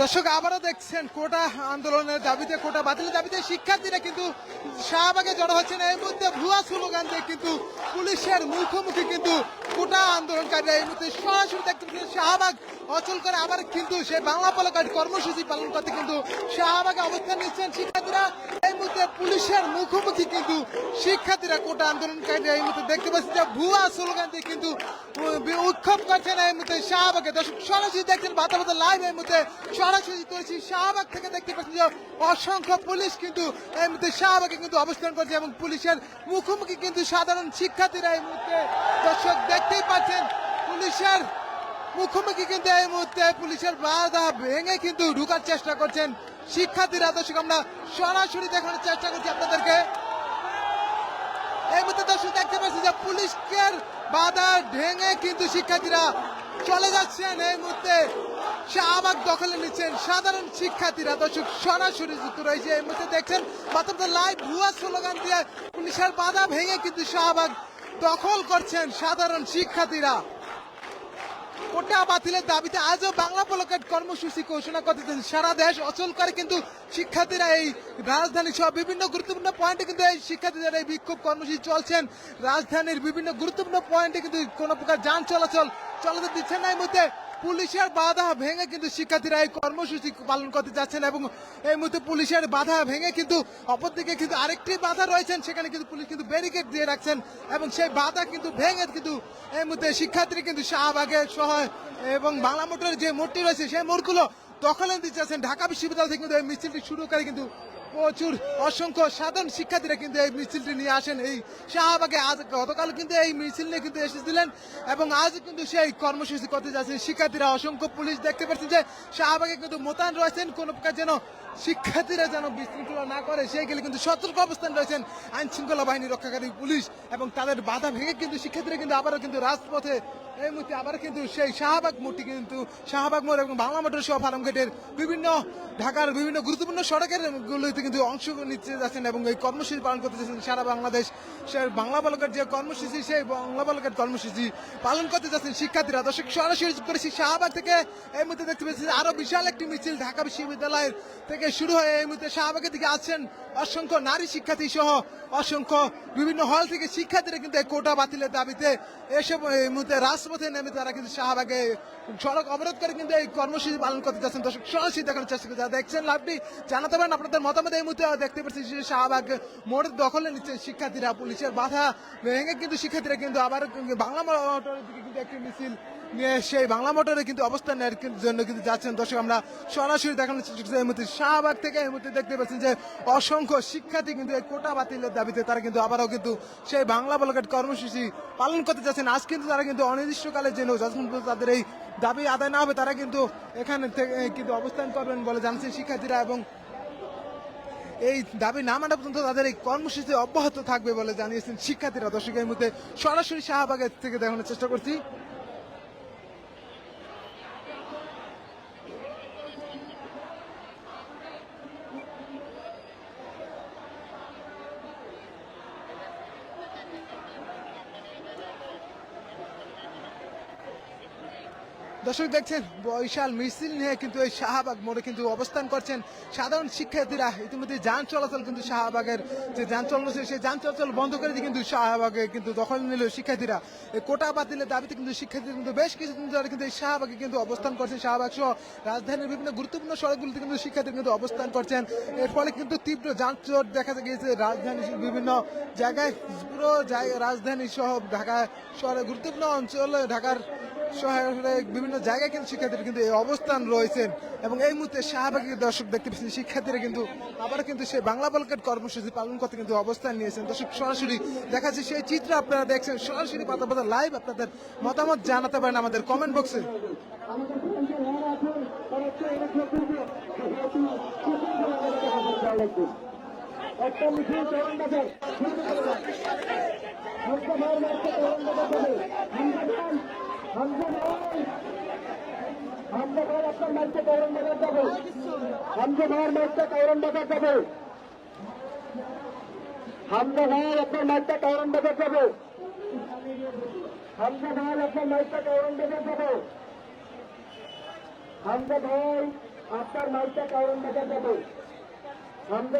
দর্শক, আবারও দেখছেন কোটা আন্দোলনের দাবিতে, কোটা বাতিলের দাবিতে শিক্ষার্থীরা কিন্তু শাহবাগে জড়ো হচ্ছেন। এই মুহূর্তে ভুয়া স্লোগান দিয়ে কিন্তু পুলিশের মুখোমুখি কিন্তু কোটা আন্দোলনকারীরা এই মুহূর্তে সরাসরি দেখতে পাচ্ছেন শাহবাগ অচল করে আবার কিন্তু সে বাংলা পালকার কর্মসূচি পালন করতে কিন্তু শাহবাগে অবস্থান নিচ্ছেন। শিক্ষার্থীরা পুলিশের মুখোমুখি কিন্তু শিক্ষার্থীরা কোটা আন্দোলনকারীরা এই মুহূর্তে দেখতে পাচ্ছি যে ভুয়া স্লোগান দিয়ে কিন্তু উম, উৎক্ষেপ করছেন এই মুহূর্তে শাহবাগে দর্শক সরাসরি দেখছেন বাতাবাতা লাইভ এই মুহূর্তে সরাসরি করেছি শাহবাগ থেকে দেখতে পাচ্ছি যে অসংখ্য পুলিশ কিন্তু এই মুহূর্তে শাহবাগে কিন্তু অবস্থান করছে এবং পুলিশের মুখোমুখি কিন্তু সাধারণ শিক্ষার্থীরা এই মুহূর্তে দর্শক দেখতেই পাচ্ছেন পুলিশের মুখোমুখি কিন্তু এই মুহূর্তে পুলিশের বাধা ভেঙে কিন্তু ঢুকার চেষ্টা করছেন শিক্ষার্থীরা দর্শক আমরা সরাসরি দেখানোর চেষ্টা করছি আপনাদেরকে। এই মুহূর্তে দর্শক দেখতে পাচ্ছি যে পুলিশকে বাধা ভেঙে কিন্তু শিক্ষার্থীরা চলে যাচ্ছেন। এই মুহূর্তে শাহবাগ দখলে নিচ্ছেন সাধারণ শিক্ষার্থীরা। দর্শক, সরাসরি যুক্ত রয়েছে। এই মুহূর্তে দেখছেন, মাত্র লাইভ ভুয়া স্লোগান দিয়ে পুলিশের বাধা ভেঙে কিন্তু শাহবাগ দখল করছেন সাধারণ শিক্ষার্থীরা। কোটা বাতিলের দাবিতে আজও বাংলা পলকেট কর্মসূচি ঘোষণা করতেছেন। সারা দেশ অচল করে কিন্তু শিক্ষার্থীরা এই রাজধানী সহ বিভিন্ন গুরুত্বপূর্ণ পয়েন্টে কিন্তু এই শিক্ষার্থীদের এই বিক্ষোভ কর্মসূচি চলছেন। রাজধানীর বিভিন্ন গুরুত্বপূর্ণ পয়েন্টে কিন্তু কোনো প্রকার যান চলাচল চলাচল দিচ্ছেন না এই মুহূর্তে। পুলিশের বাধা ভেঙে কিন্তু শিক্ষার্থীরা এই কর্মসূচি পালন করতে যাচ্ছেন এবং এই মুহূর্তে পুলিশের বাধা ভেঙে কিন্তু অপরদিকে কিন্তু আরেকটি বাধা রয়েছেন, সেখানে কিন্তু পুলিশ কিন্তু ব্যারিকেড দিয়ে রাখছেন এবং সেই বাধা কিন্তু ভেঙে কিন্তু এই মুহূর্তে শিক্ষার্থীরা কিন্তু শাহবাগে সহ এবং বাংলা মোটরের যে মোড়টি রয়েছে, সেই মোড়গুলো দখলে দিতে চাচ্ছেন ঢাকা বিশ্ববিদ্যালয় থেকে কিন্তু এই মিছিলটি শুরু করে কিন্তু প্রচুর অসংখ্য সাধারণ শিক্ষার্থীরা কিন্তু এই মিছিলটি নিয়ে আসেন। এই শাহবাগে আজ গতকাল কিন্তু এই মিছিল নিয়ে কিন্তু এসেছিলেন এবং আজ কিন্তু সেই কর্মসূচি করতে যাচ্ছেন শিক্ষার্থীরা। অসংখ্য পুলিশ দেখতে পাচ্ছেন যে শাহবাগে কিন্তু মোতায়েন রয়েছেন। কোনো প্রকার যেন শিক্ষার্থীরা যেন বিশৃঙ্খলা না করে, সেই গেলে কিন্তু সতর্ক অবস্থান রয়েছেন আইন শৃঙ্খলা বাহিনী রক্ষাকারী পুলিশ এবং তাদের বাধা ভেঙে কিন্তু শিক্ষার্থীরা কিন্তু আবারও কিন্তু রাজপথে, এই মুহূর্তে আবার কিন্তু সেই শাহবাগ মোড়টি কিন্তু, শাহবাগ মোড় এবং বাংলা মোটর সহ ফার্মগেটের বিভিন্ন ঢাকার বিভিন্ন গুরুত্বপূর্ণ সড়কের গুলোতে কিন্তু অংশ নিতে যাচ্ছেন এবং এই কর্মসূচি পালন করতে যাচ্ছেন সারা বাংলাদেশ। সে বাংলা বালকের যে কর্মসূচি, সেই বাংলা বালকের কর্মসূচি পালন করতে যাচ্ছেন শিক্ষার্থীরা। দর্শক, সরাসরি করেছি শাহবাগ থেকে। এই মুহূর্তে দেখতে পেয়েছি আরও বিশাল একটি মিছিল ঢাকা বিশ্ববিদ্যালয়ের থেকে শুরু হয়ে এই মুহূর্তে শাহবাগের দিকে আসছেন অসংখ্য নারী শিক্ষার্থী সহ অসংখ্য বিভিন্ন হল থেকে শিক্ষার্থীরা কিন্তু এই কোটা বাতিলের দাবিতে এসে এই মুহূর্তে রাজপথে নেমে তারা কিন্তু শাহবাগে সড়ক অবরোধ করে কিন্তু এই কর্মসূচি পালন করতে যাচ্ছেন। দর্শক, সরাসরি দেখানোর চেষ্টা করছে। যারা দেখছেন লাভটি জানাতে পারেন আপনাদের মতামত। এই মুহূর্তে দেখতে পাচ্ছি যে শাহবাগ মোড়ের দখলে নিচ্ছেন শিক্ষার্থীরা। পুলিশের বাধা ভেঙে কিন্তু শিক্ষার্থীরা কিন্তু আবার বাংলা মোটরের দিকে কিন্তু একটি মিছিল সেই বাংলা মোটরে কিন্তু অবস্থান নেওয়ার জন্য কিন্তু যাচ্ছেন দর্শক। আমরা সরাসরি দেখানোর চেষ্টা করছি এই মুহূর্তে শাহবাগ থেকে এই মুহূর্তে দেখতে পাচ্ছেন যে অসংখ্য শিক্ষার্থী কিন্তু এই কোটা বাতিলের দাবিতে তারা কিন্তু আবারও কিন্তু সেই বাংলা বলকেট কর্মসূচি পালন করতে যাচ্ছেন। আজ কিন্তু তারা কিন্তু অনির্দিষ্টকালের জন্য যতক্ষণ তাদের এই দাবি আদায় না হবে, তারা কিন্তু এখানে কিন্তু অবস্থান করবেন বলে জানছেন শিক্ষার্থীরা এবং এই দাবি না মানা পর্যন্ত তাদের এই কর্মসূচি অব্যাহত থাকবে বলে জানিয়েছেন শিক্ষার্থীরা। দর্শক, এই মুহূর্তে সরাসরি শাহবাগের থেকে দেখানোর চেষ্টা করছি। দর্শক দেখছেন বৈশাল মিছিল নিয়ে কিন্তু এই শাহবাগ মোড়ে কিন্তু অবস্থান করছেন সাধারণ শিক্ষার্থীরা। ইতিমধ্যে যান চলাচল কিন্তু শাহবাগের যে যান চলাচল সেই যান চলাচল বন্ধ করে দিয়ে কিন্তু শাহবাগে কিন্তু দখল নিল শিক্ষার্থীরা। এই কোটা বাতিলের দাবিতে কিন্তু শিক্ষার্থীরা কিন্তু বেশ কিছুদিন ধরে কিন্তু এই শাহবাগে কিন্তু অবস্থান করছেন শাহবাগ সহ রাজধানীর বিভিন্ন গুরুত্বপূর্ণ সড়কগুলিতে কিন্তু শিক্ষার্থীরা কিন্তু অবস্থান করছেন। এর ফলে কিন্তু তীব্র যানজট দেখা গিয়েছে রাজধানীর বিভিন্ন জায়গায়। পুরো রাজধানী সহ ঢাকা শহরে গুরুত্বপূর্ণ অঞ্চলে ঢাকার বিভিন্ন জায়গায় কিন্তু শিক্ষার্থীরা কিন্তু এই অবস্থান রয়েছেন এবং এই মুহূর্তে শাহবাগের দর্শক দেখতে পাচ্ছেন, শিক্ষার্থীরা কিন্তু আবার কিন্তু সেই বাংলা বলকেট কর্মসূচি পালন করতে কিন্তু অবস্থান নিয়েছেন। দর্শক, সরাসরি দেখা যাচ্ছে সেই চিত্র আপনারা দেখছেন, সরাসরি পাতা পাতা লাইভ আপনাদের মতামত জানাতে পারেন আমাদের কমেন্ট বক্সে একটা মিছিল চরণ হামজা ভাই আপনার মাঝে চরণ বাজার যাবে। হামজা বাজার ভাই আপনার চরণ বাজার যাবে। ভাই আপনার চরণ বাজার যাবে। ভাই, আপনার মাইকটা কারণ দেখা যাবে।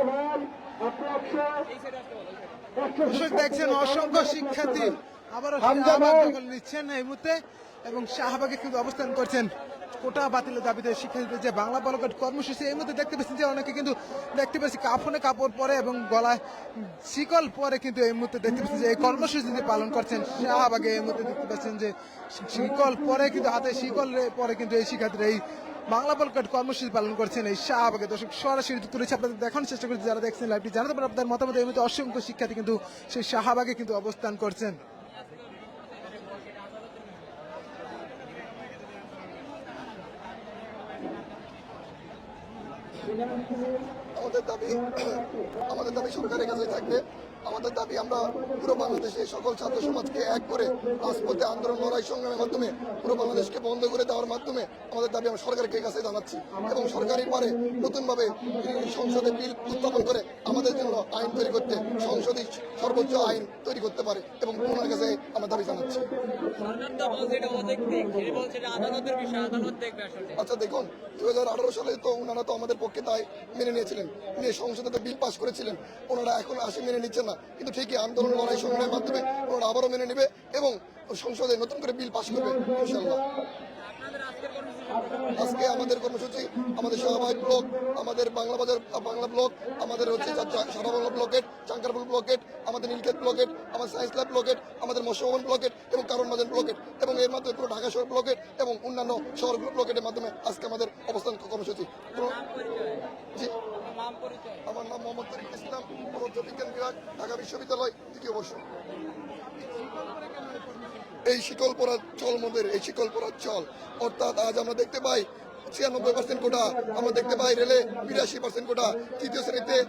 ভাই একশো দেখছেন অসংখ্য শিক্ষার্থী। আবারও। দখল নিচ্ছেন এই মুহূর্তে এবং শাহবাগে কিন্তু অবস্থান করছেন। কোটা বাতিলের দাবিতে শিক্ষার্থীদের যে বাংলা বলকট কর্মসূচি এই দেখতে পাচ্ছেন যে অনেকে কিন্তু দেখতে পাচ্ছি কাফনে কাপড় পরে এবং গলায় শিকল পরে কিন্তু এই মুহূর্তে দেখতে পাচ্ছেন যে এই কর্মসূচিটি পালন করছেন শাহবাগে। এই মুহূর্তে দেখতে পাচ্ছেন যে শিকল পরে কিন্তু হাতে শিকল পরে কিন্তু এই শিক্ষার্থীরা এই বাংলা বলকট কর্মসূচি পালন করছেন এই শাহবাগে। দর্শক সরাসরি তুলেছে আপনাদের দেখানোর চেষ্টা করছি যারা দেখছেন লাইভটি জানাতে পারেন আপনার মতামত। এই মুহূর্তে অসংখ্য শিক্ষার্থী কিন্তু সেই শাহবাগে কিন্তু অবস্থান করছেন। আমাদের দাবি আমাদের দাবি সরকারের কাছে থাকবে। আমাদের দাবি আমরা পুরো বাংলাদেশে সকল ছাত্র সমাজকে এক করে রাজপথে আন্দোলন লড়াই সংগ্রামের মাধ্যমে পুরো বাংলাদেশকে বন্ধ করে দেওয়ার মাধ্যমে আমাদের দাবি আমরা সরকারের কাছে জানাচ্ছি এবং সরকারি পরে নতুনভাবে সংসদে বিল উত্থাপন করে আমাদের জন্য আইন তৈরি করতে সংসদে সর্বোচ্চ আইন তৈরি করতে পারে এবং ওনার কাছে আমরা দাবি জানাচ্ছি। আচ্ছা দেখুন দু হাজার আঠারো সালে তো ওনারা তো আমাদের পক্ষে তাই মেনে নিয়েছিলেন। নিয়ে সংসদে তো বিল পাস করেছিলেন। ওনারা এখন আসে মেনে নিচ্ছেন না। কিন্তু ঠিকই আন্দোলন লড়াই সংগ্রামের মাধ্যমে ওরা আবারও মেনে নেবে এবং সংসদে নতুন করে বিল পাশ করবে আজকে আমাদের কর্মসূচি, আমাদের শাহবাগ ব্লক, আমাদের বাংলা বাজার, বাংলা ব্লক, আমাদের হচ্ছে সারা বাংলা ব্লকেট চাঙ্কারপুল ব্লকেট আমাদের নীলক্ষেত ব্লকেট আমাদের সায়েন্স ল্যাব ব্লকেট আমাদের মৎস্যভবন ব্লকেট এবং কারণ বাজার ব্লকেট এবং এর মাধ্যমে পুরো ঢাকা শহর ব্লকেট এবং অন্যান্য শহর ব্লকেটের মাধ্যমে আজকে আমাদের অবস্থান কর্মসূচি। জি। আমার নাম মোহাম্মদ তরিক ইসলাম পদার্থ বিজ্ঞান বিভাগ, ঢাকা বিশ্ববিদ্যালয়, দ্বিতীয় বর্ষ। এই শিকল পরার চল মোদের এই শিকল পরার চল। অর্থাৎ আজ আমরা দেখতে পাই ছিয়ানব্বই পার্সেন্ট কোটা, আমরা দেখতে পাই রেলে বিরাশি পার্সেন্ট কোটা, তৃতীয় শ্রেণীতে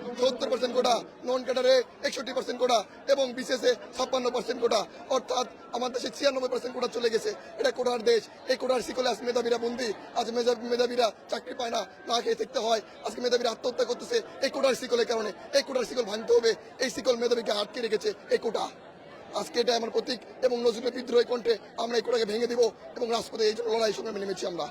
পার্সেন্ট কোটা, নন ক্যাডারে একষট্টি পার্সেন্ট কোটা এবং বিশেষে ছাপ্পান্ন পার্সেন্ট কোটা। অর্থাৎ দেশে ছিয়ানব্বই পার্সেন্ট কোটা চলে গেছে। এটা কোটার দেশ। এই কোটার শিকলে আজ মেধাবীরা বন্দি। আজ মেধা- মেধাবীরা চাকরি পায় না না খেয়ে থাকতে হয়। আজকে মেধাবীরা আত্মহত্যা করতেছে এই কোটার শিকলের কারণে। এই কোটার শিকল ভাঙতে হবে। এই শিকল মেধাবীকে আটকে রেখেছে এই কোটা। আজকে এটা আমার প্রতীক এবং নজরুলের বিদ্রোহী কণ্ঠে আমরা এই কোটাকে ভেঙে দিব এবং রাজপথে এই জন্য লড়াই সংগ্রামে নেমেছি আমরা।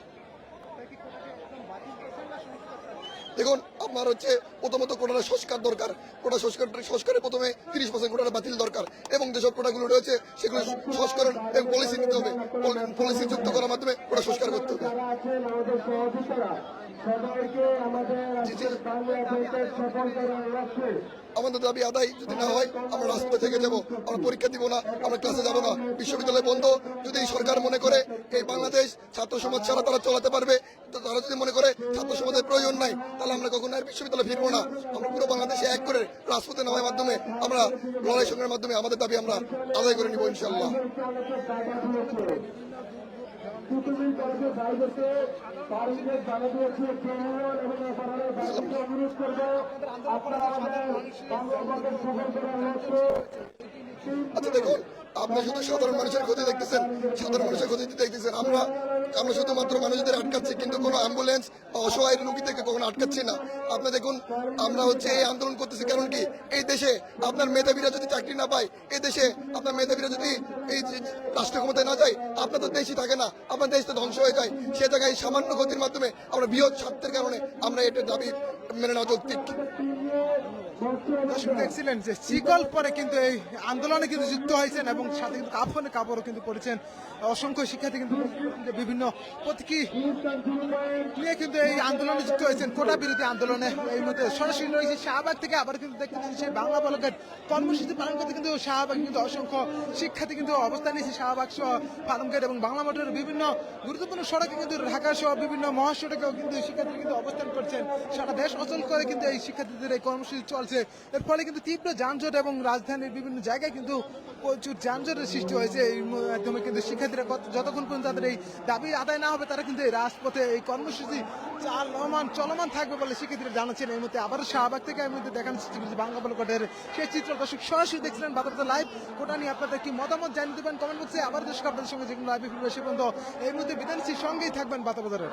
দেখুন আপনার হচ্ছে প্রথমত কোটাটা সংস্কার দরকার। কোটা সংস্কার সংস্কারে প্রথমে তিরিশ পার্সেন্ট কোটাটা বাতিল দরকার এবং যেসব কোটাগুলো রয়েছে সেগুলো সংস্করণ এবং পলিসি নিতে হবে। পলিসি যুক্ত করার মাধ্যমে কোটা সংস্কার করতে হবে। আমাদের আমাদের দাবি আদায় যদি না হয়, আমরা রাস্তায় থেকে যাব, আমরা পরীক্ষা দিব না, আমরা ক্লাসে যাব না। বিশ্ববিদ্যালয় বন্ধ, যদি সরকার মনে করে এই বাংলাদেশ ছাত্র সমাজ ছাড়া তারা চলাতে পারবে তারা যদি মনে করে ছাত্র সমাজের প্রয়োজন নাই, তাহলে আমরা কখনো আর বিশ্ববিদ্যালয়ে ফিরবো না। আমরা পুরো বাংলাদেশে এক করে রাজপথে নামার মাধ্যমে, আমরা লড়াই সংগ্রামের মাধ্যমে আমাদের দাবি আমরা আদায় করে নিব ইনশাল্লাহ চালকের জায়গা দিয়েছে পৃথিবীর কলেজে বাইরেতে জানা দিয়েছে কেন্দ্রীয় এবং অপরাধের বাইরে অনুরোধ করব আপনারা আমাদের সফল করার লক্ষ্যে আচ্ছা দেখুন। আপনি শুধু সাধারণ মানুষের ক্ষতি দেখতেছেন, সাধারণ মানুষের ক্ষতি দেখতেছেন। আমরা আমরা শুধুমাত্র মানুষদের আটকাচ্ছি, কিন্তু কোনো অ্যাম্বুলেন্স বা অসহায় রুগী থেকে কখনো আটকাচ্ছি না। আপনি দেখুন, আমরা হচ্ছে এই আন্দোলন করতেছি, কারণ কি? এই দেশে আপনার মেধাবীরা যদি চাকরি না পায়, এই দেশে আপনার মেধাবীরা যদি এই রাষ্ট্র ক্ষমতায় না যায়, আপনার তো দেশই থাকে না, আপনার দেশ তো ধ্বংস হয়ে যায়। সে জায়গায় সামান্য ক্ষতির মাধ্যমে আমরা বৃহৎ স্বার্থের কারণে আমরা এটা দাবি মেনে নেওয়া যৌক্তিক। দর্শক দেখছিলেন যে শিকল পরে কিন্তু এই আন্দোলনে কিন্তু যুক্ত হয়েছেন এবং সাথে কিন্তু কাফনে কাপড়ও কিন্তু পড়েছেন অসংখ্য শিক্ষার্থী কিন্তু বিভিন্ন প্রতীকী নিয়ে কিন্তু এই আন্দোলনে যুক্ত হয়েছেন। কোটা বিরোধী আন্দোলনে এই মধ্যে সরাসরি রয়েছে শাহবাগ থেকে আবার কিন্তু দেখতে পাচ্ছি বাংলা বলকের কর্মসূচি পালন করতে কিন্তু শাহবাগ কিন্তু অসংখ্য শিক্ষার্থী কিন্তু অবস্থান নিয়েছে শাহবাগ সহ ফার্মগেট এবং বাংলা মোটরের বিভিন্ন গুরুত্বপূর্ণ সড়কে কিন্তু ঢাকা সহ বিভিন্ন মহাসড়কেও কিন্তু শিক্ষার্থী কিন্তু অবস্থান করছেন। সারা দেশ অচল করে কিন্তু এই শিক্ষার্থীদের এই কর্মসূচি চলছে। এর ফলে কিন্তু তীব্র যানজট এবং রাজধানীর বিভিন্ন জায়গায় কিন্তু প্রচুর যানজটের সৃষ্টি হয়েছে। এই মাধ্যমে কিন্তু শিক্ষার্থীরা যতক্ষণ পর্যন্ত তাদের এই দাবি আদায় না হবে, তারা কিন্তু এই রাজপথে এই কর্মসূচি চলমান চলমান থাকবে বলে শিক্ষার্থীরা জানাচ্ছেন। এই মুহূর্তে আবারও শাহবাগ থেকে এই মুহূর্তে দেখানোর চেষ্টা করছি বাংলা বলকটের সেই চিত্র। দর্শক, সরাসরি দেখছিলেন বাতাবতা লাইভ। কোটা নিয়ে আপনাদের কি মতামত জানিয়ে দেবেন কমেন্ট বক্সে। আবার দর্শক, আপনাদের সঙ্গে যেগুলো লাইভে ফিরবে সে পর্যন্ত এই মুহূর্তে বিধান সঙ্গেই থাকবেন বাতাবাজারের